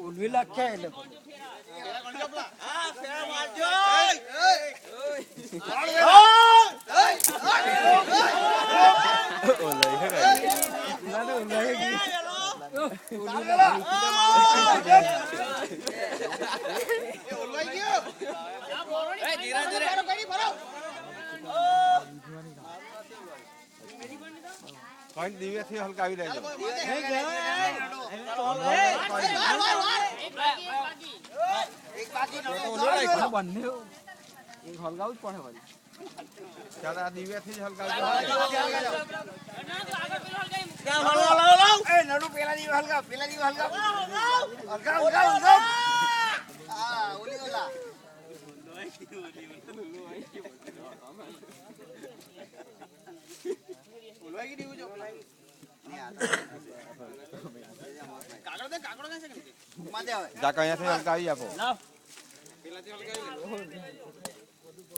उर्मिला खेळ उर्मिला એટલે કોઈ દિવ્યથી હલકાવી લેજો બંને હલગાવું જ પડે ભાઈ. ચાલો આ દિવ્યથી જ હલકાવજો એ નડુ પેલા હલગાવ પેલા દી હલગાવ હલગાવ. જા અહીંયાથી હલકાવી આપો